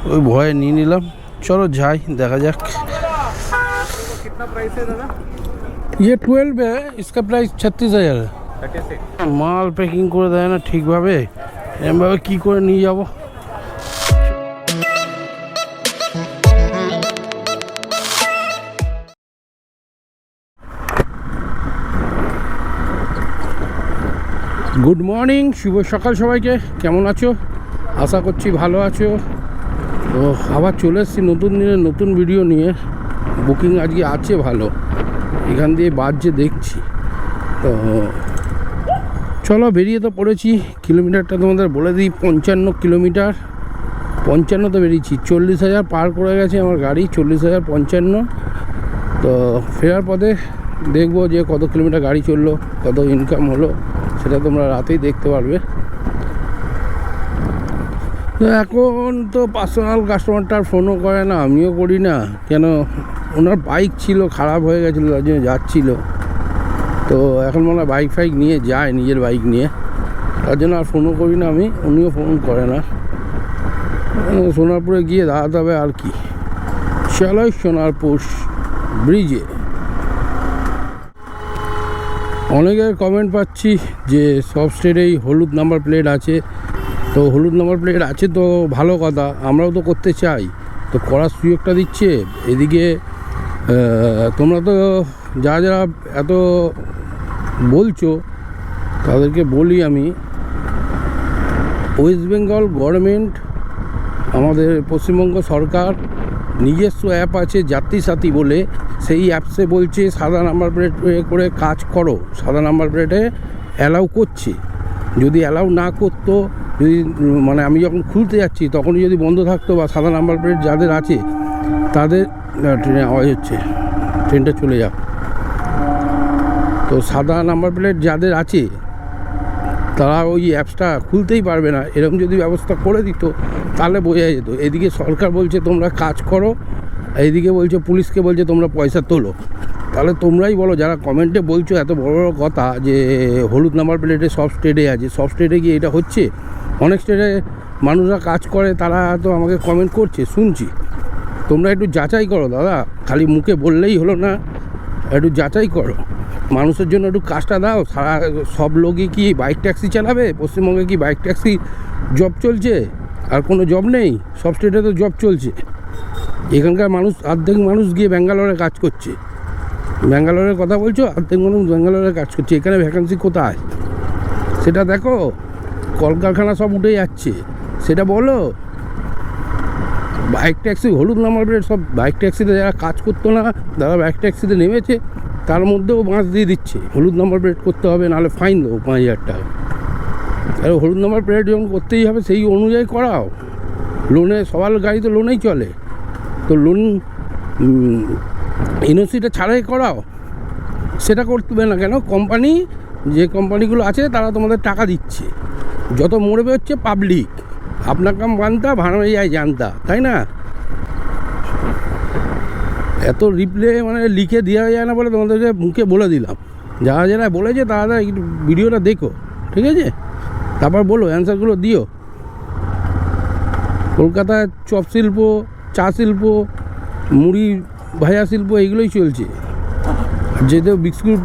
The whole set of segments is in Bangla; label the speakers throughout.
Speaker 1: ওই ভয়ে নিয়ে নিলাম চলো যাই দেখা যাক
Speaker 2: कितना प्राइस है दादा
Speaker 1: ये ट्वेल्व है इसका प्राइस छत्तीस হাজার
Speaker 2: थर्टी सिक्स
Speaker 1: মাল প্যাকিং করে দেয় না ঠিকভাবে এরমভাবে কী করে নিয়ে যাব গুড মর্নিং শুভ সকাল সবাইকে কেমন আছো আশা করছি ভালো আছো তো আবার চলে এসেছি নতুন দিনের নতুন ভিডিও নিয়ে। বুকিং আজকে আছে ভালো। এখান দিয়ে বাজছে, দেখছি। তো, চলো বেরিয়ে তো পড়েছি। কিলোমিটারটা তোমাদের বলে দিই, পঞ্চান্ন কিলোমিটার পঞ্চান্ন তো বেরিয়েছি। চল্লিশ হাজার পার করে গেছে আমার গাড়ি, চল্লিশ হাজার পঞ্চান্ন। তো, ফেরার পথে দেখব যে কত কিলোমিটার গাড়ি চলল, কত ইনকাম হলো, সেটা তোমরা রাতেই দেখতে পারবে। এখন তো পার্সোনাল কাস্টমারটা আর ফোনও করে না, আমিও করি না। কেন? ওনার বাইক ছিল, খারাপ হয়ে গেছিল, তার জন্য যাচ্ছিল। তো এখন মনে হয় বাইক ফাইক নিয়ে যায়, নিজের বাইক নিয়ে। তার জন্য আর ফোনও করি না আমি, উনিও ফোন করে না। সোনারপুরে গিয়ে দাঁড়াতে হবে আর কি। চলো সোনারপুর ব্রিজে অনেকের কমেন্ট পাচ্ছি যে, সব স্টেটেই হলুদ নাম্বার প্লেট আছে। তো হলুদ নাম্বার প্লেট আছে তো ভালো কথা, আমরাও তো করতে চাই। তো করার সুযোগটা দিচ্ছে, এদিকে তোমরা তো যারা যারা এত বলছো, তাদেরকে বলি আমি ওয়েস্ট বেঙ্গল গভর্নমেন্ট আমাদের পশ্চিমবঙ্গ সরকার, নিজস্ব অ্যাপ আছে যাত্রী সাথী বলে, সেই অ্যাপসে বলছে সাদা নাম্বার প্লেট করে কাজ করো, সাদা নাম্বার প্লেটে অ্যালাউ করছে। যদি অ্যালাউ না করতো যদি মানে আমি যখন খুলতে যাচ্ছি, তখনই যদি বন্ধ থাকতো বা সাদা নাম্বার প্লেট যাদের আছে, তাদের ট্রেনে আওয়াজ হচ্ছে, ট্রেনটা চলে যাক। তো সাদা নাম্বার প্লেট যাদের আছে, তারা ওই অ্যাপসটা খুলতেই পারবে না। এরকম যদি ব্যবস্থা করে দিত, তাহলে বোঝা যেত। এদিকে সরকার বলছে, তোমরা কাজ করো। এইদিকে বলছে, পুলিশকে বলছে, তোমরা পয়সা তোলো। তাহলে তোমরাই বলো, যারা কমেন্টে বলছো, এত বড় বড় কথা যে, হলুদ নাম্বার প্লেটে সব স্টেটে আছে, সব স্টেটে গিয়ে এটা হচ্ছে? অনেক স্টেটে মানুষরা কাজ করে, তারা তো আমাকে কমেন্ট করছে, শুনছি। তোমরা একটু যাচাই করো দাদা, খালি মুখে বললেই হলো না। একটু যাচাই করো। মানুষের জন্য একটু কাজটা দাও। সারা সব লোকই কি বাইক ট্যাক্সি চালাবে? পশ্চিমবঙ্গে কি বাইক ট্যাক্সি জব চলছে? আর কোনো জব নেই? সব স্টেটে তো জব চলছে। এখানকার মানুষ, অর্ধেক মানুষ গিয়ে ব্যাঙ্গালোরে কাজ করছে। ব্যাঙ্গালোরের কথা বলছো, অর্ধেক মানুষ ব্যাঙ্গালোরে কাজ করছে। এখানে ভ্যাকান্সি কোথায়? সেটা দেখো। কলকারখানা সব উঠে যাচ্ছে। সেটা বলো। বাইক ট্যাক্সি, হলুদ নাম্বার প্লেট সব বাইক ট্যাক্সিতে যারা কাজ করতো না যারা বাইক ট্যাক্সিতে নেমেছে, তার মধ্যেও বাঁশ দিয়ে দিচ্ছে। হলুদ নাম্বার প্লেট করতে হবে, নাহলে ফাইন দেবো পাঁচ হাজার টাকা। আর হলুদ নাম্বার প্লেট যখন করতেই হবে, সেই অনুযায়ী করাও। লোনে, সবার গাড়ি তো লোনেই চলে। তো লোন এনওসিটা ছাড়াই করাও। সেটা করতে না কেন? কোম্পানি, যে কোম্পানিগুলো আছে, তারা তোমাদের টাকা দিচ্ছে। যত মরবে হচ্ছে পাবলিক আপনার কাম বানতা ভাড়া যায় জানতা, তাই না? এত রিপ্লে মানে লিখে দেওয়া যায় না বলে তোমাদেরকে মুখে বলে দিলাম। যারা যারা বলেছে তারা তারা ভিডিওটা দেখো, ঠিক আছে? তারপর বলো অ্যান্সারগুলো দিও। কলকাতায় চপ শিল্প, চা শিল্প, মুড়ি, ভাজা শিল্প এগুলোই চলছে। যেহেতু বিস্কুট,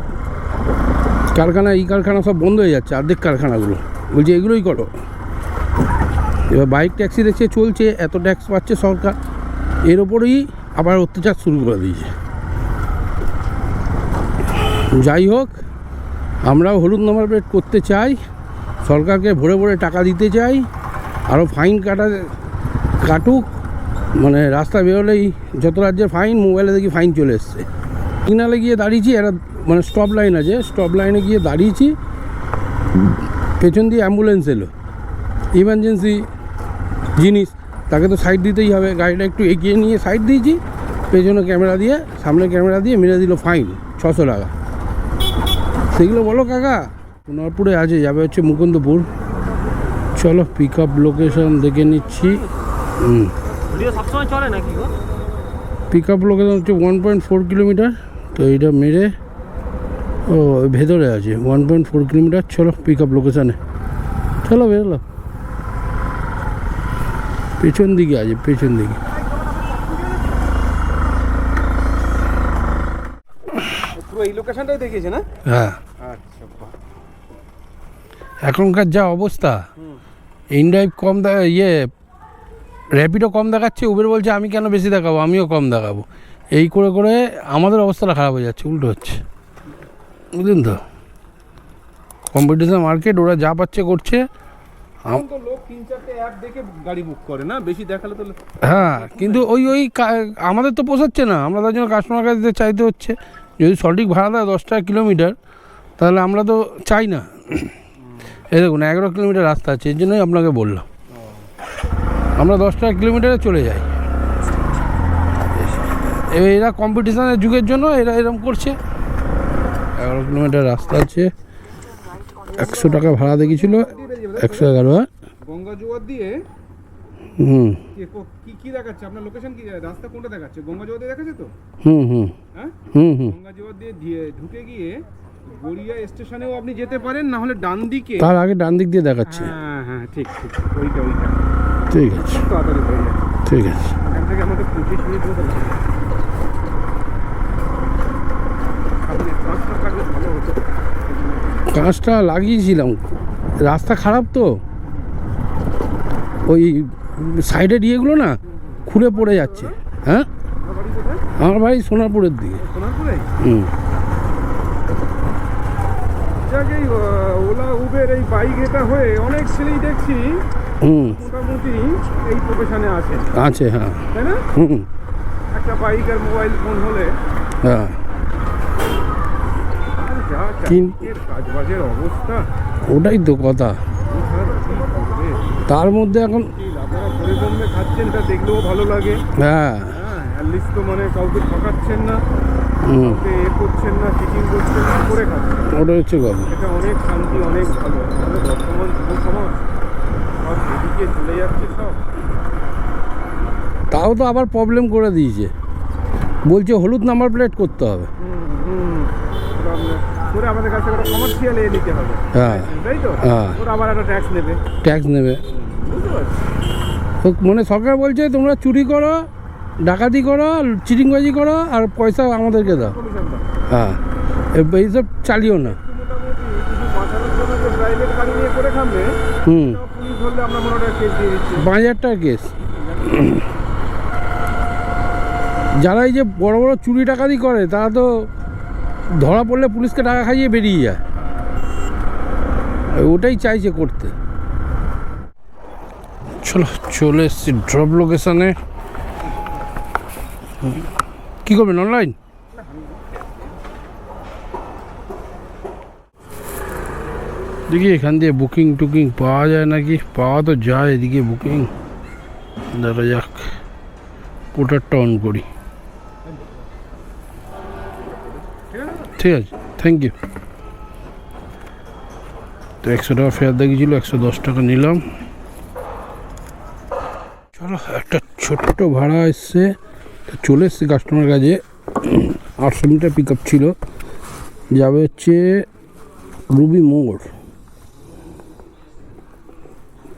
Speaker 1: কারখানা, এই কারখানা সব বন্ধ হয়ে যাচ্ছে, অর্ধেক কারখানাগুলো। বলছে, এগুলোই করো। এবার বাইক ট্যাক্সি দেখছে চলছে, এত ট্যাক্স পাচ্ছে সরকার। এর ওপরেই আবার অত্যাচার শুরু করে দিয়েছে। যাই হোক, আমরাও হলুদ নাম্বার প্লেট করতে চাই, সরকারকে ভরে ভরে টাকা দিতে চাই, আরও ফাইন কাটা, কাটুক মানে রাস্তা বেরোলেই যত রাজ্যের ফাইন, মোবাইলে দেখি ফাইন চলে এসছে। সিগনালে গিয়ে দাঁড়িয়েছি, একটা মানে স্টপ লাইন আছে, স্টপ লাইনে গিয়ে দাঁড়িয়েছি। পেছন দিয়ে অ্যাম্বুলেন্স এলো। ইমার্জেন্সি জিনিস তাকে তো সাইড দিতেই হবে। গাড়িটা একটু এগিয়ে নিয়ে সাইড দিয়েছি। পেছনে ক্যামেরা দিয়ে সামনে ক্যামেরা দিয়ে মেরে দিল ফাইন ছশো টাকা। সেগুলো বলো কাকা। সোনারপুরে আছে যাবে হচ্ছে মুকুন্দপুর। চলো পিক আপ লোকেশন দেখে নিচ্ছি। পিক আপ লোকেশন হচ্ছে ওয়ান পয়েন্ট ফোর কিলোমিটার তো এইটা মেরে ও ভেতরে আছে। One point four kilometre. চলো পিক আপ লোকেশানে চলো বেরোলাম। পেছন দিকে আছে পেছন দিকে।
Speaker 2: এই লোকেশনটাই দেখিয়েছে না?
Speaker 1: হ্যাঁ।
Speaker 2: আচ্ছা
Speaker 1: এখনকার যা অবস্থা ইনড্রাইভ কম দেখা ইয়ে র্যাপিডও কম দেখাচ্ছে উবের বলছে আমি কেন বেশি দেখাবো? আমিও কম দেখাবো। এই করে করে আমাদের অবস্থাটা খারাপ হয়ে যাচ্ছে উল্টো হচ্ছে। বুঝলেন তো? কম্পিটিশন মার্কেট ওরা যা পাচ্ছে করছে।
Speaker 2: এখন লোক তিন চারটে দেখে গাড়ি বুক করে না? বেশি দেখালে
Speaker 1: হ্যাঁ কিন্তু ওই ওই আমাদের তো পোষাচ্ছে না। আমরা তার জন্য কাস্টমার কাছে চাইতে হচ্ছে। যদি সঠিক ভাড়া দেয় দশ টাকা কিলোমিটার তাহলে আমরা তো চাই না। এই দেখুন এগারো কিলোমিটার রাস্তা আছে এর জন্যই আপনাকে বললাম। আমরা দশ টাকা কিলোমিটারে চলে যাই। এরা কম্পিটিশনের যুগের জন্য এরা এরকম করছে। এগারো কিলোমিটার রাস্তা আছে। একশো টাকা ভাড়া দেখিয়েছিল একশো এগারো হ্যাঁ?
Speaker 2: গঙ্গা জোয়ার দিয়ে
Speaker 1: হুম।
Speaker 2: কি- কি কি দেখাচ্ছে? আপনার লোকেশন কি? রাস্তা কোনটা দেখাচ্ছে? গঙ্গা জোয়ার দিয়ে দেখাচ্ছে তো?
Speaker 1: হুম হুম।
Speaker 2: হ্যাঁ?
Speaker 1: হুম হুম।
Speaker 2: গঙ্গা জোয়ার দিয়ে দিয়ে- ঢুকে গিয়ে গড়িয়া স্টেশনেও আপনি যেতে পারেন না হলে ডান দিকে
Speaker 1: তার আগে ডান দিক দিয়ে দেখাচ্ছে।
Speaker 2: হ্যাঁ হ্যাঁ ঠিক ঠিক ওইটা ওইটা।
Speaker 1: ঠিক আছে।
Speaker 2: তাড়াতাড়ি হয়ে যাচ্ছে।
Speaker 1: ঠিক আছে।
Speaker 2: এখান থেকে আমাদের পঁচিশ মিনিট মতো লাগে আপনি পাঁচটা থাকলে ভালো হতো
Speaker 1: কাঁচটা লাগিয়েছিলাম। রাস্তা খারাপ তো। ওই সাইডের ইয়েগুলো না খুলে পড়ে যাচ্ছে। হ্যাঁ? আমার বাড়ি সোনারপুরের দিকে। হুম।
Speaker 2: ওলা উবের এই বাইক এটা হয়ে অনেক ছেলেই দেখছি
Speaker 1: হুম।
Speaker 2: মোটামুটি এই প্রফেশনে আছে।
Speaker 1: আছে হ্যাঁ।
Speaker 2: তাই না?
Speaker 1: হুম।
Speaker 2: একটা বাইক আর মোবাইল ফোন হলে
Speaker 1: হ্যাঁ
Speaker 2: আর যা
Speaker 1: কিন-
Speaker 2: চাকরির কাজবাজের অবস্থা
Speaker 1: ওটাই তো কথা। তার মধ্যে এখন
Speaker 2: খাচ্ছেন দেখলেও ভালো লাগে।
Speaker 1: হ্যাঁ।
Speaker 2: হ্যাঁ অ্যাটলিস্ট তো মানে কাউকে ঠকাচ্ছেন না এ করছেন না চিটিং করছেন না করে খাচ্ছেন।
Speaker 1: ওটা হচ্ছে কথা।
Speaker 2: এটা অনেক শান্তি অনেক ভালো। আমাদের বর্তমান যুব সমাজ সব এদিকে চলে যাচ্ছে সব।
Speaker 1: তাও তো আবার প্রবলেম করে দিয়েছে। বলছে হলুদ নাম্বার প্লেট করতে হবে।
Speaker 2: হুম, হুম। করে আমাদের কাছে একটা কমার্শিয়াল এ নিতে হবে।
Speaker 1: হ্যাঁ।
Speaker 2: তাই তো?
Speaker 1: হ্যাঁ।
Speaker 2: ওরা আবার একটা ট্যাক্স নেবে।
Speaker 1: ট্যাক্স নেবে। মানে সরকার বলছে তোমরা চুরি করো ডাকাতি করো চিটিংবাজি করো আর পয়সা আমাদেরকে দাও। হ্যাঁ। এইসব চালিও না। হুম। পাঁচ হাজার টাকা কেস যারা এই যে বড় বড় চুরি ডাকাতি করে তারা তো ধরা পড়লে পুলিশকে টাকা খাইয়ে বেরিয়ে যায়। ওটাই চাইছে করতে। চলো, চলে এসছি ড্রপ লোকেশানে কি করবেন অনলাইন দেখি এখান দিয়ে বুকিং টুকিং পাওয়া যায় নাকি? পাওয়া তো যায় এদিকে বুকিং দেখা যাক কোটারটা অন করি। ঠিক আছে থ্যাংক ইউ তো একশো টাকা ফেয়ার দেখিয়েছিল একশো দশ টাকা নিলাম। চলো, একটা ছোট্ট ভাড়া এসছে চলে এসছে কাস্টমার কাছে। আটশো মিটার পিক আপ ছিল। যাবে হচ্ছে রুবি মোড়।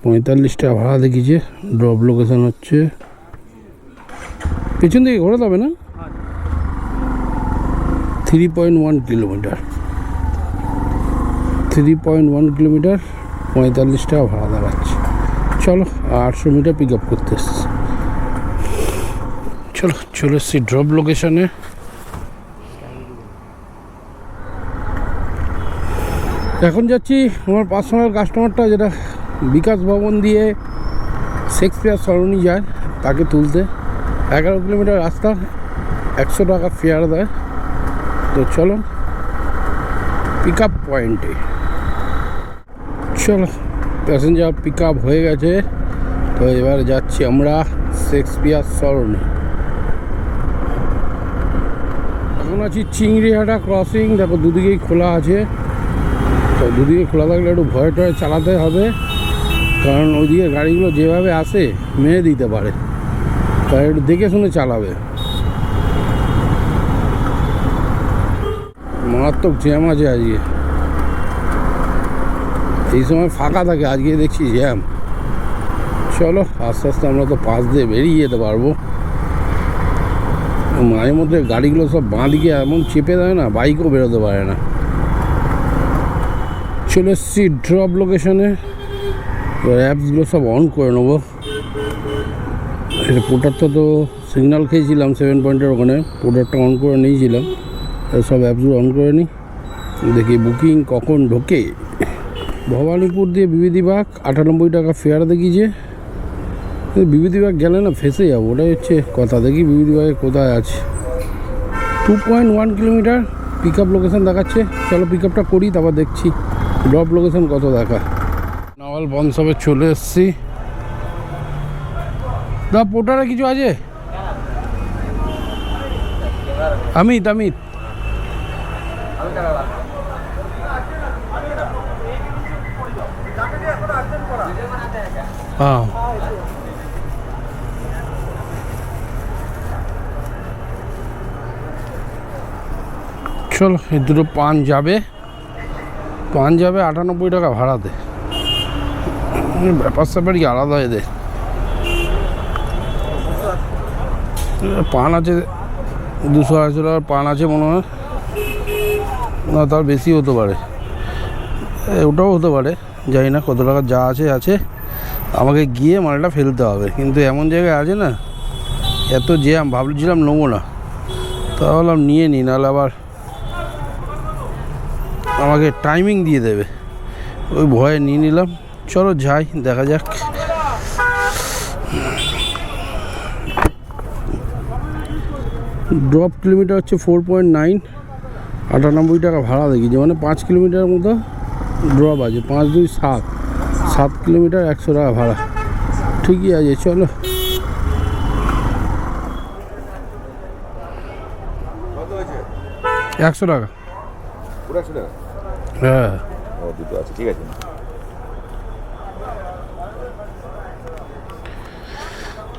Speaker 1: পঁয়তাল্লিশ টাকা ভাড়া দেখিয়েছে ড্রপ লোকেশন হচ্ছে। পেছন দিকে ঘোরা যাবে না? Three point one kilometre three point one kilometre পঁয়তাল্লিশ টাকা ভাড়া দেখাচ্ছে চলো, আটশো মিটার পিক আপ করতে এসছি। চলো, চলে এসছি ড্রপ লোকেশনে এখন যাচ্ছি আমার পার্সোনাল কাস্টমারটা যেটা বিকাশ ভবন দিয়ে শেক্সপিয়ার সরণি যায়, তাকে তুলতে। এগারো কিলোমিটার রাস্তা, একশো টাকা ফেয়ার দেয়। তো চলো পিক আপ পয়েন্টে চলো প্যাসেঞ্জার পিক আপ হয়ে গেছে। তো এবার যাচ্ছি আমরা শেক্সপিয়ার সরণি এখন আছি চিংড়িহাটা ক্রসিং দেখো দুদিকেই খোলা আছে। তো দুদিকে খোলা থাকলে একটু ভয় টয় চালাতে হবে। কারণ ওইদিকে গাড়িগুলো যেভাবে আসে, মেরে দিতে পারে। তাই একটু দেখে শুনে চালাবে। মারাত্মক জ্যাম আছে আজকে। এই সময় ফাঁকা থাকে, আজকে দেখছি জ্যাম। চলো, আস্তে আস্তে আমরা তো পাশ দিয়ে বেরিয়ে যেতে পারব। মাঝে মধ্যে গাড়িগুলো সব বাঁ দিকে এমন চেপে দেয় না, বাইকও বেরোতে পারে না। চলে এসছি ড্রপ লোকেশনে অ্যাপসগুলো সব অন করে নেব। পোটারটা তো সিগন্যাল খেয়েছিলাম সেভেন পয়েন্টের ওখানে পোটারটা অন করে নিয়েছিলাম। সব অ্যাপসগুলো অন করে নিই দেখি বুকিং কখন ঢোকে। ভবানীপুর দিয়ে বিবিধিবাগ আটানব্বই টাকা ফেয়ার দেখিয়েছে। কিন্তু বিবিধিবাগ গেলে না ফেসে যাব, ওটাই হচ্ছে কথা। দেখি বিবিধিবাগে কোথায় আছে। Two point one kilometre pick up location দেখাচ্ছে। চলো পিক আপটা করি, তারপর দেখছি ড্রপ লোকেশান কত দেখা। নাওয়াল বনসবে চলে এসছি। দা, পোটারে কিছু আছে? অমিত অমিত হ্যাঁ চলো, এই দুটো পান যাবে। পান যাবে আটানব্বই টাকা ভাড়াতে। ব্যাপার স্যাপারই আলাদা এদের? পান আছে, দুশো আড়াইশো টাকার পান আছে মনে হয়। না, তার বেশি হতে পারে। ওটাও হতে পারে, জানি না কত টাকা যা আছে আছে। আমাকে গিয়ে মালটা ফেলতে হবে। কিন্তু এমন জায়গায় আছে না, এত জ্যাম, ভাবছিলাম নেব না। তা ভাবলাম নিয়ে নিই, নাহলে আবার আমাকে টাইমিং দিয়ে দেবে। ওই ভয়ে নিয়ে নিলাম। চলো যাই, দেখা যাক। ড্রপ কিলোমিটার হচ্ছে ফোর পয়েন্ট নাইন আটানব্বই টাকা ভাড়া দেখি যে মানে পাঁচ কিলোমিটার মতো ড্রপ আছে, পাঁচ দুই সাত। সাত কিলোমিটার একশো টাকা ভাড়া। ঠিকই আছে চলো। একশো টাকা।
Speaker 3: পুরো একশো টাকা?
Speaker 1: হ্যাঁ।
Speaker 3: ঠিক আছে।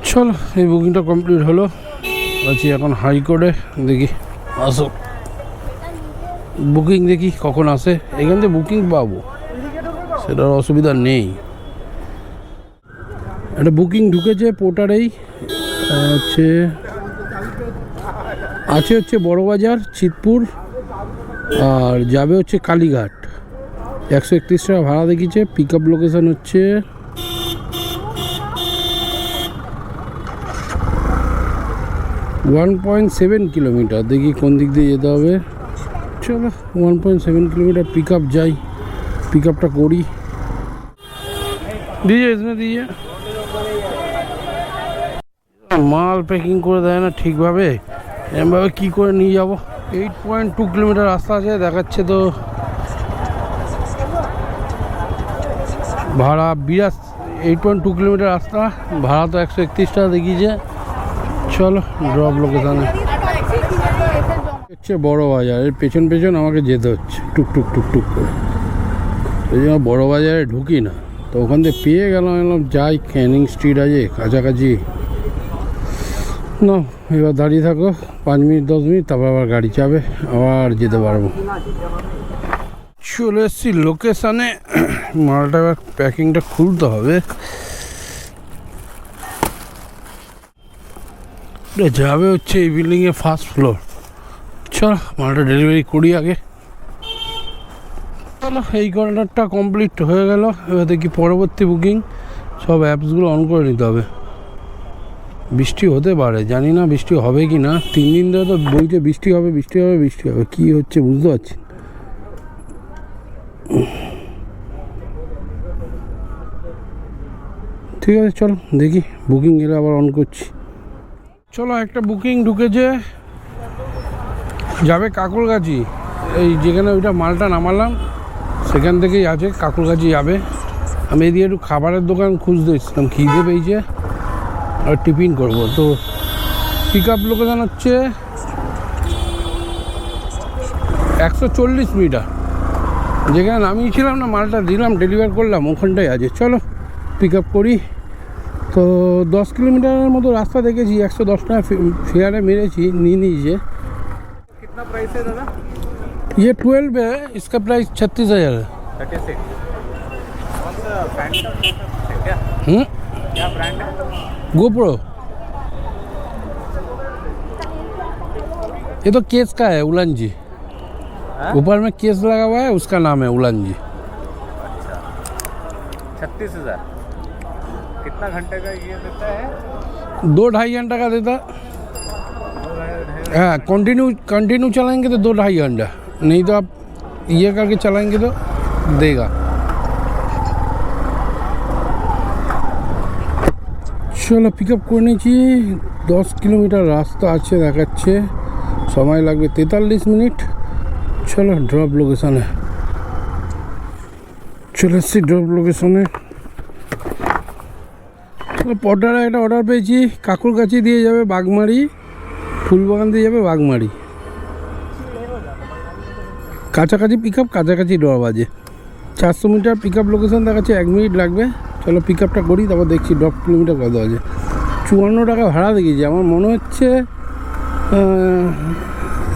Speaker 1: চলো এই বুকিংটা কমপ্লিট হলো। আছি এখন হাইকোর্টে দেখি। আসো। বুকিং দেখি কখন আসে। এখান থেকে বুকিং পাবো। সেটার অসুবিধা নেই। একটা বুকিং ঢুকেছে পোর্টারেই, হচ্ছে, আছে হচ্ছে বড়বাজার, চিতপুর, আর যাবে হচ্ছে কালীঘাট। একশো একত্রিশ টাকা ভাড়া দেখিয়েছে পিক আপ লোকেশান হচ্ছে ওয়ান পয়েন্ট সেভেন কিলোমিটার দেখি কোন দিক দিয়ে যেতে হবে। চলো one point seven kilometre pick up যাই। পিক আপটা করি। দিয়ে দিয়ে মাল প্যাকিং করে দেয় না ঠিকভাবে। এরমভাবে কী করে নিয়ে যাব? এইট পয়েন্ট টু কিলোমিটার রাস্তা আছে, দেখাচ্ছে তো। ভাড়া বিরাট এইট পয়েন্ট টু কিলোমিটার রাস্তা। ভাড়া তো একশো একত্রিশ টাকা দেখিয়েছে। চলো ড্রপ লোকেশানে হচ্ছে বড় বাজার, এর পেছন পেছন আমাকে যেতে হচ্ছে। টুক টুক টুক টুক করে। এই জন্য বড় বাজারে ঢুকি না। তো ওখান থেকে পেয়ে গেলাম, এলাম, যাই ক্যানিং স্ট্রিট আছে, কাছাকাছি। না এবার দাঁড়িয়ে থাকো, পাঁচ মিনিট, দশ মিনিট, তারপর আবার গাড়ি চাবে আবার যেতে পারব। চলে এসেছি লোকেশানে মালটা এবার প্যাকিংটা খুলতে হবে। যাবে হচ্ছে এই বিল্ডিংয়ে ফার্স্ট ফ্লোর চল, মালটা ডেলিভারি করি আগে। চলো এই কর্নারটা কমপ্লিট হয়ে গেল। এবার দেখি পরবর্তী বুকিং সব অ্যাপসগুলো অন করে নিতে হবে। বৃষ্টি হতে পারে, জানি না বৃষ্টি হবে কি না। তিন দিন ধরে তো বইতে বৃষ্টি হবে বৃষ্টি হবে বৃষ্টি হবে। কী হচ্ছে বুঝতে পারছি ঠিক আছে, চলো দেখি। বুকিং এলে আবার অন করছি। চলো একটা বুকিং ঢুকেছে। যাবে কাকুরগাছি এই যেখানে ওইটা মালটা নামালাম। সেখান থেকেই আছে, কাকুর কাছে যাবে। আমি এদিকে একটু খাবারের দোকান খুঁজতে এসেছিলাম, খিদে পেয়েছে। আর টিফিন করব। তো পিক আপ লোকেশান হচ্ছে একশো চল্লিশ মিটার। যেখানে নামিয়েছিলাম না, মালটা দিলাম ডেলিভার করলাম, ওখানটাই আছে। চলো পিক আপ করি। তো দশ কিলোমিটারের মতো রাস্তা দেখেছি, একশো দশ টাকা ফেয়ারে মেরেছি, নিয়ে নিয়েছে। ये ट्वेल्व है इसका प्राइस छत्तीस हज़ार है।
Speaker 2: है?
Speaker 1: हम्म?
Speaker 2: है?
Speaker 1: गोप्रो ये तो केस का है उलन जी।
Speaker 2: हाँ?
Speaker 1: ऊपर में केस लगा हुआ है उसका नाम है उलन जी।
Speaker 2: छत्तीस हज़ार? कितना घंटे का ये देता है?
Speaker 1: दो ढाई घंटा का देता। हाँ कंटिन्यू कंटिन्यू चलाएँगे तो दो ढाई घंटा। नहीं तो आप ये करके चलाएंगे तो देगा চলো পিক আপ করে নিয়েছি দশ কিলোমিটার রাস্তা আছে দেখাচ্ছে সময় লাগবে তেতাল্লিশ মিনিট চলো ড্রপ লোকেশনে চলে এসছি ড্রপ লোকেশনে পটারে একটা অর্ডার পেয়েছি কাকুর কাছে দিয়ে যাবে বাগমারি ফুলবাগান দিয়ে যাবে বাগমারি কাছাকাছি পিক আপ কাছাকাছি ডর বাজে। চারশো মিটার পিক আপ লোকেশন দেখাচ্ছে, এক মিনিট লাগবে। চলো পিক আপটা করি, তারপর দেখছি ড্রপ কিলোমিটার কত আছে। চুয়ান্ন টাকা ভাড়া দেখেছি আমার মনে হচ্ছে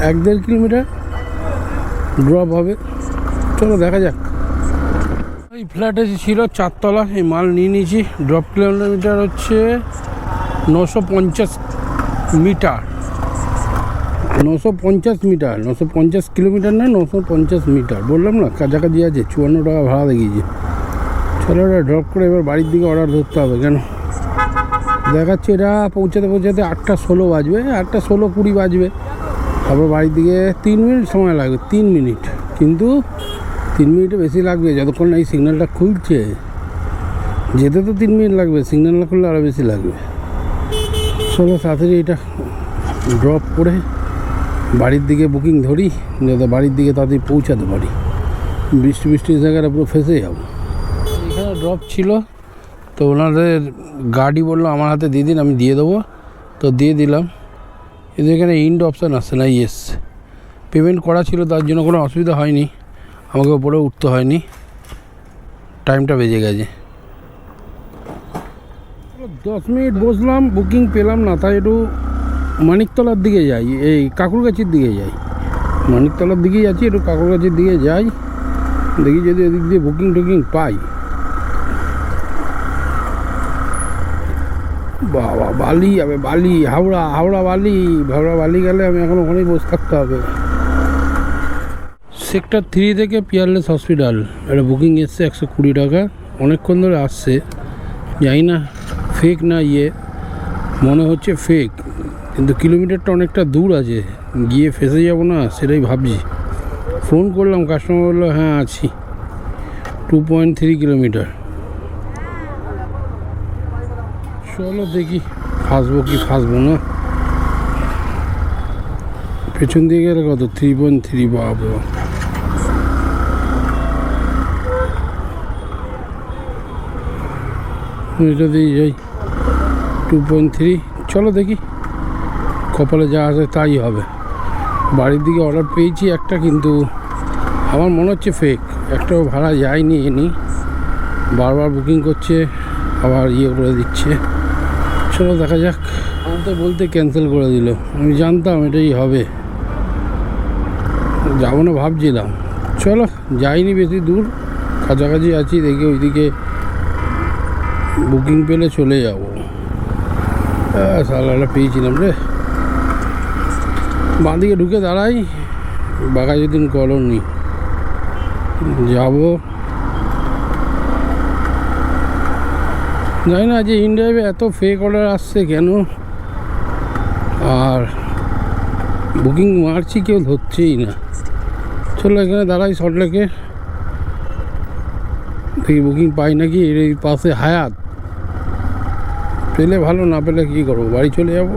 Speaker 1: এক দেড় কিলোমিটার ড্রপ হবে। চলো দেখা যাক। এই ফ্ল্যাটে ছিল চারতলা, এই মাল নিয়ে নিয়েছি। ড্রপ কিলোমিটার হচ্ছে নশো পঞ্চাশ মিটার। নশো পঞ্চাশ মিটার, নশো পঞ্চাশ কিলোমিটার না, নশো পঞ্চাশ মিটার। বললাম না, কাছাকাছি আছে, চুয়ান্ন টাকা ভাড়া দেখিয়েছি। চলো ওটা ড্রপ করে এবার বাড়ির দিকে অর্ডার ধরতে হবে, কেন? দেখাচ্ছে এটা পৌঁছাতে পৌঁছাতে আটটা ষোলো বাজবে, আটটা ষোলো কুড়ি বাজবে। তারপর বাড়ির দিকে তিন মিনিট সময় লাগবে, তিন মিনিট। কিন্তু তিন মিনিটে বেশি লাগবে, যতক্ষণ না এই সিগন্যালটা খুলছে। যেতে তো তিন মিনিট লাগবে সিগন্যাল না খুললে আরও বেশি লাগবে। চলো তাড়াতাড়ি এটা ড্রপ করে বাড়ির দিকে বুকিং ধরি, যাতে বাড়ির দিকে তাড়াতাড়ি পৌঁছাতে পারি। বৃষ্টি বৃষ্টির জায়গাটা পুরো ফেসে যাব। এখানে ড্রপ ছিল, তো ওনাদের গাড়ি বলল, আমার হাতে দিয়ে দিন, আমি দিয়ে দেবো। তো দিয়ে দিলাম। এদের এখানে ইন্ড অপশান আসছে না ইয়েস পেমেন্ট করা ছিল, তার জন্য কোনো অসুবিধা হয়নি। আমাকে ওপরে উঠতে হয়নি। টাইমটা বেজে গেছে। দশ মিনিট বসলাম বুকিং পেলাম না, তাই একটু মানিকতলার দিকে যাই, এই কাকুরগাছির দিকে যাই। মানিকতলার দিকে যাচ্ছি, একটু কাকুরগাছির দিকে যাই। দেখি যদি এদিক দিয়ে বুকিং টুকিং পাই। বাবা, বালি যাবে বালি, হাওড়া হাওড়া বালি হাওড়া বালি গেলে আমি এখন ওখানেই বসে থাকতে হবে। সেক্টর থ্রি থেকে পিয়ারলেস হসপিটাল একটা বুকিং এসছে একশো কুড়ি টাকা। অনেকক্ষণ ধরে আসছে। জানি না ফেক না ইয়ে মনে হচ্ছে ফেক কিন্তু কিলোমিটারটা অনেকটা দূর আছে। গিয়ে ফেসে যাব না, সেটাই ভাবছি। ফোন করলাম কাস্টমার বলল হ্যাঁ আছি। Two point three kilometre. চলো দেখি, ফাঁসবো কি ফাঁসবো না। পেছন দিয়ে গেলে কত? থ্রি পয়েন্ট থ্রি বাবা এটা দিয়ে যাই। টু পয়েন্ট থ্রি চলো দেখি। কপালে যা আছে তাই হবে। বাড়ির দিকে অর্ডার পেয়েছি একটা কিন্তু আমার মনে হচ্ছে ফেক একটাও ভাড়া যায়নি এনি। বারবার বুকিং করছে, আবার ইয়ে করে দিচ্ছে। চলো দেখা যাক। বলতে বলতে ক্যান্সেল করে দিল। আমি জানতাম এটাই হবে। যাব না ভাবছিলাম। চলো, যাইনি বেশি দূর। কাছাকাছি আছি, দেখি ওইদিকে বুকিং পেলে চলে যাব। সালাটা পেয়েছিলাম রে। বাঁদিকে ঢুকে দাঁড়াই বাঘা যেদিন কলোনি। যাব। জানি না যে ইন্ডিয়াবে এত ফেক অর্ডার আসছে কেন, আর বুকিং মারছি কেউ ধরছেই না। চলো এখানে দাঁড়াই সল্টলেকে দেখি বুকিং পাই নাকি, এর পাশে হায়াত। পেলে ভালো, না পেলে কী করব? বাড়ি চলে যাব।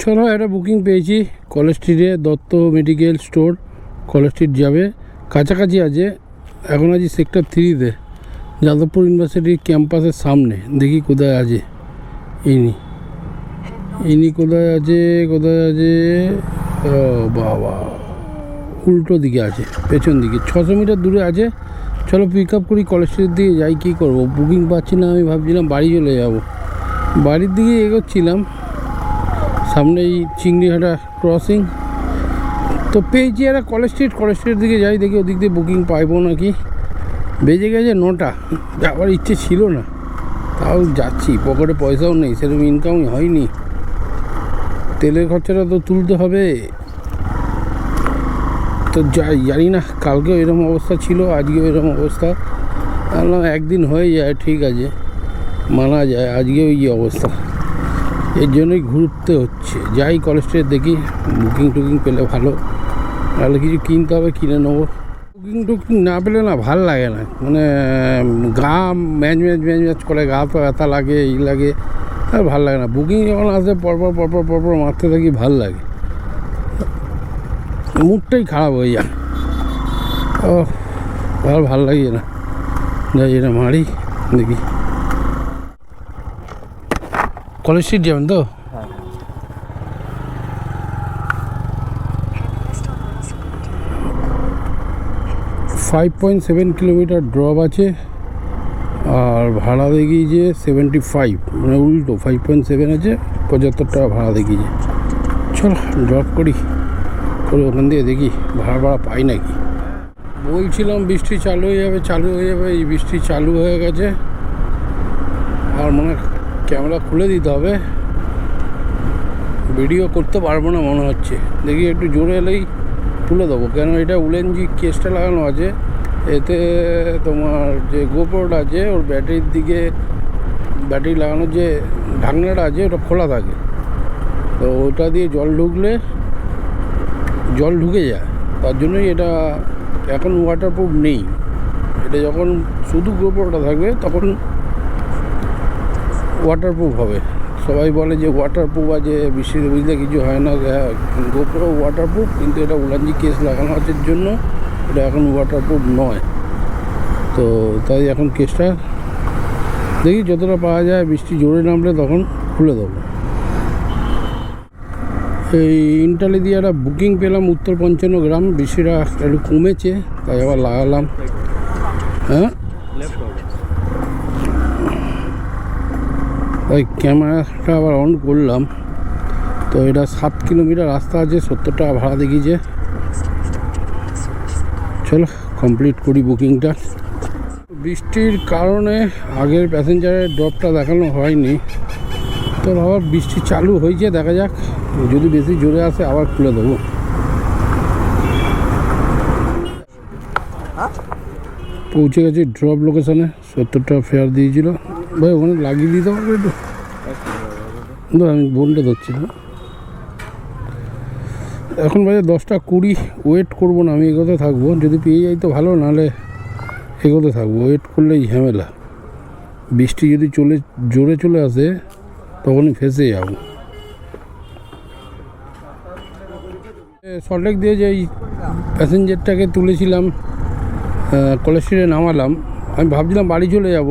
Speaker 1: চলো একটা বুকিং পেয়েছি। কলেজ স্ট্রিটে Dutta medical store college street যাবে। কাছাকাছি আছে। এখন আছি সেক্টর থ্রিতে যাদবপুর ইউনিভার্সিটির ক্যাম্পাসের সামনে। দেখি কোথায় আছে। ইনি। ইনি কোথায় আছে? কোথায় আছে? বাবা। উল্টো দিকে আছে, পেছন দিকে। ছশো মিটার দূরে আছে। চলো পিক আপ করি কলেজ স্ট্রিট দিকে, যাই কী করব। বুকিং পাচ্ছি না আমি ভাবছিলাম বাড়ি চলে যাব। বাড়ির দিকে এগোচ্ছিলাম। সামনে এই চিংড়িহাটা ক্রসিং তো পেয়েছি একটা কলেজ স্ট্রিট কলেজ স্ট্রিটের দিকে যাই, দেখি ওদিক দিয়ে বুকিং পাইবো নাকি। বেজে গেছে নটা, যাওয়ার ইচ্ছে ছিল না। তাও যাচ্ছি পকেটে পয়সাও নেই, সেরকম ইনকামই হয়নি। তেলের খরচাটা তো তুলতে হবে। তো যাই, জানি না, কালকেও এরকম অবস্থা ছিল, আজকেও এরকম অবস্থা। একদিন হয়ে যায়, ঠিক আছে, মানা যায়, আজকেও এই অবস্থা। এর জন্যই ঘুরতে হচ্ছে। যাই কলেজে দেখি বুকিং টুকিং পেলে ভালো। তাহলে কিছু কিনতে হবে, কিনে নেব। বুকিং টুকিং না পেলে না ভালো লাগে না। মানে গা ম্যাচ ম্যাচ ম্যাচ ম্যাচ করে গা তো ব্যথা লাগে, এই লাগে, আর ভালো লাগে না। বুকিং যখন আসে পরপর পরপর পরপর মারতে থাকি ভালো লাগে। মুডটাই খারাপ হয়ে যায়। ও আর ভালো লাগে না। যাই, এটা মারি, দেখি। কলেজ স্ট্রিট যাবেন তো five point seven kilometre drop আছে আর ভাড়া দেখিয়েছে সেভেন্টি ফাইভ মানে উল্টো ফাইভ পয়েন্ট সেভেন আছে পঁচাত্তর টাকা ভাড়া দেখিয়েছে। চলো ড্রপ করি। করে ওখান দিয়ে দেখি ভাড়া ভাড়া পাই নাকি। বলছিলাম বৃষ্টি চালু হয়ে যাবে চালু হয়ে যাবে এই বৃষ্টি চালু হয়ে গেছে। আর মনে হয় ক্যামেরা খুলে দিতে হবে। ভিডিও করতে পারব না মনে হচ্ছে। দেখি একটু জোরে এলেই তুলে দেবো। কেন এটা উলেনজি কেসটা লাগানো আছে। এতে তোমার যে গোপরটা আছে, ওর ব্যাটারির দিকে ব্যাটারি লাগানোর যে ঢাকনাটা আছে, ওটা খোলা থাকে। তো ওটা দিয়ে জল ঢুকলে জল ঢুকে যায়। তার জন্যই এটা এখন ওয়াটারপ্রুফ নেই। এটা যখন শুধু গোপরটা থাকবে, তখন ওয়াটারপ্রুফ হবে। সবাই বলে যে ওয়াটারপ্রুফ আছে বৃষ্টিতে বুঝলে কিছু হয় না। গোপ্রো ওয়াটারপ্রুফ কিন্তু এটা উলানজি কেস লাগানো আছে জন্য। এটা এখন ওয়াটারপ্রুফ নয়। তো তাই এখন কেসটা দেখি যতটা পাওয়া যায়, বৃষ্টি জোরে নামলে তখন খুলে দেবো। এই ইন্টালি দিয়ে একটা বুকিং পেলাম উত্তর পঞ্চান্ন গ্রাম, বৃষ্টিটা একটু কমেছে, তাই আবার লাগালাম। হ্যাঁ
Speaker 2: লেফট হবে
Speaker 1: ওই ক্যামেরাটা আবার অন করলাম। তো এটা সাত কিলোমিটার রাস্তা আছে সত্তর টাকা ভাড়া দেখিয়েছে। চলো কমপ্লিট করি বুকিংটা বৃষ্টির কারণে আগের প্যাসেঞ্জারের ড্রপটা দেখানো হয়নি। তো আবার বৃষ্টি চালু হয়েছে, দেখা যাক। যদি বেশি জোরে আসে, আবার খুলে দেবো। পৌঁছে গেছি ড্রপ লোকেশানে সত্তর টাকা ফেয়ার দিয়েছিল। ভাই, ওখানে লাগিয়ে দিতে পারবে একটু। না, আমি বোনটা ধরছি না। এখন বাজে দশটা কুড়ি ওয়েট করব না, আমি এগোতে থাকব। যদি পেয়ে যাই তো ভালো, নাহলে এগোতে থাকব। ওয়েট করলেই ঝামেলা। বৃষ্টি যদি চলে, জোরে চলে আসে, তখনই ফেসে যাব। সল্টলেক দিয়ে যে এই প্যাসেঞ্জারটাকে তুলেছিলাম কলেজ স্ট্রিটে নামালাম, আমি ভাবছিলাম বাড়ি চলে যাব।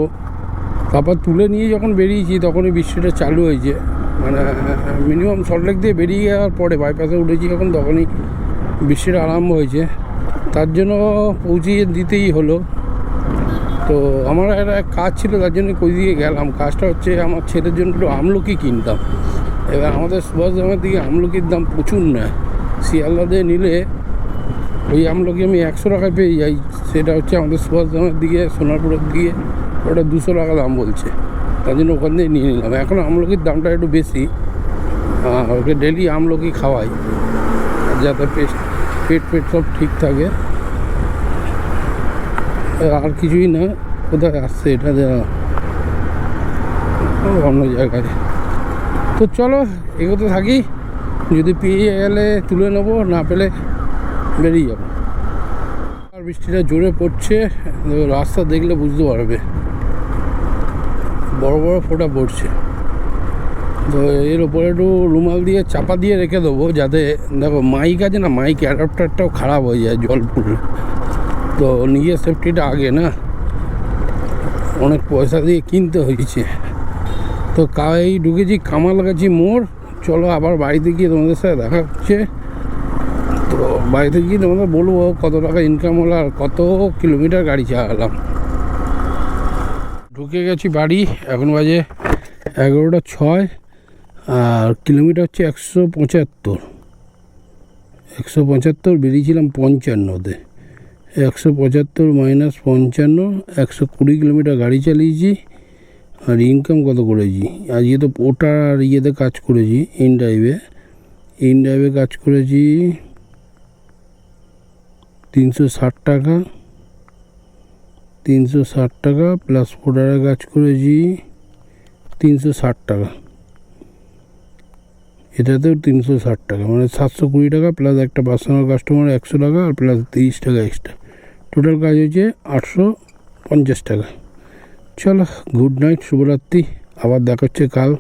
Speaker 1: তারপর তুলে নিয়ে যখন বেরিয়েছি, তখনই বৃষ্টিটা চালু হয়েছে। মানে মিনিমাম সল্টলেক দিয়ে বেরিয়ে যাওয়ার পরে বাইপাসে উঠেছি, যখন তখনই বৃষ্টিটা আরম্ভ হয়েছে। তার জন্য পৌঁছিয়ে দিতেই হলো। তো আমার একটা কাজ ছিল, তার জন্য কই দিকে গেলাম। কাজটা হচ্ছে, আমার ছেলের জন্য একটু আমলকি কিনতাম। এবার আমাদের সুভাষগ্রামের দিকে আমলকির দাম প্রচুর নেয়। শিয়ালদাতে নিলে ওই আমলকি আমি একশো টাকায় পেয়ে যাই। সেটা হচ্ছে আমাদের সুভাষ সুভাষগ্রামের দিকে, সোনারপুরের দিকে, ওটা দুশো টাকা দাম বলছে। তার জন্য ওখান থেকে নিয়ে নিলাম। এখন আমলকির দামটা একটু বেশি। ওকে ডেলি আমলকি খাওয়াই। যাতে পেট পেট পেট সব ঠিক থাকে। আর কিছুই না, কোথায় আসছে এটা অন্য জায়গায়। তো চলো, এগোতে থাকি। যদি পেয়ে গেলে তুলে নেব, না পেলে বেরিয়ে যাব। আর বৃষ্টিটা জোরে পড়ছে রাস্তা দেখলে বুঝতে পারবে। বড় বড় ফোঁটা পড়ছে। তো এর ওপরে একটু রুমাল দিয়ে চাপা দিয়ে রেখে দেবো যাতে, দেখো মাইক আছে না মাইক অ্যাডাপ্টারটাও খারাপ হয়ে যায় জল পড়লে তো নিজের সেফটিটা আগে না। অনেক পয়সা দিয়ে কিনতে হয়েছে। তো কাই ঢুকেছি কামাল কামালগাছি মোড়। চলো আবার বাড়িতে গিয়ে তোমাদের সাথে দেখা হচ্ছে। তো বাড়িতে গিয়ে তোমাদের বলব কত টাকা ইনকাম হলো আর কত কিলোমিটার গাড়ি চালালাম। ঢুকে গেছি বাড়ি, এখন বাজে এগারোটা ছয়, আর কিলোমিটার হচ্ছে একশো পঁচাত্তর। একশো পঁচাত্তর বেরিয়েছিলাম পঞ্চান্নতে। একশো পঁচাত্তর মাইনাস পঞ্চান্ন, একশো কুড়ি কিলোমিটার গাড়ি চালিয়েছি, আর ইনকাম কত করেছি? আজকে তো ওটা আর ইয়েতে কাজ করেছি ইন ড্রাইভে ইন ড্রাইভে কাজ করেছি তিনশো ষাট টাকা তিনশো ষাট টাকা প্লাস ফোটারে কাজ করেছি তিনশো ষাট টাকা। এটাতেও তিনশো ষাট টাকা মানে সাতশো কুড়ি টাকা প্লাস একটা পার্সোনাল কাস্টমার একশো টাকা আর প্লাস তিরিশ টাকা এক্সট্রা টোটাল কাজ হয়েছে আটশো পঞ্চাশ টাকা। চলো গুড নাইট শুভরাত্রি, আবার দেখা হচ্ছে কাল।